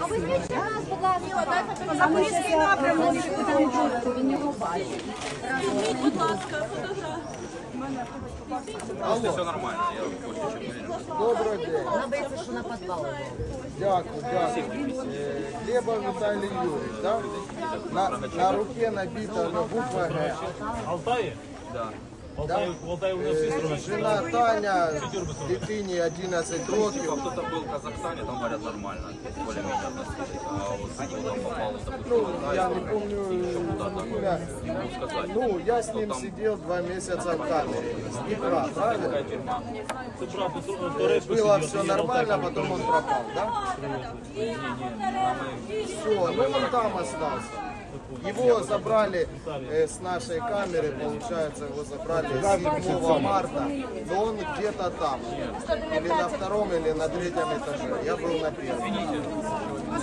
А ви звідки нас, будь ласка, Запорізький напрямок, що будемо чути, він його бачить. Все нормально, я больше чем уверен. Добрий день. Вона боїться, що на підвал. Дякую, дякую. Е, Глебов Віталій Юрійович, да? На, на руке набита буква Г. Алтаї? Да. Алтаї, в Алтаї у нас всі Е, сторони. Жена Таня, дитині 11 Типа років. кто-то был в Казахстане, там говорят нормально, более-менее относительно. А вот кто там попал, допустим, Ну, в Китай, я не помню куда-то, имя. не могу сказать. Ну, я с Что ним там сидел два месяца в камере. С Днепра, правильно? такая тюрьма. Це брат у Турецьку Было сидів, все тоді нормально, Алтайку потом он пропал, да? Все, ну он там остался. Его забрали э, с нашей камеры, получается, его забрали 7 марта, но он где-то там, или на втором, или на третьем этаже. Я был на первом.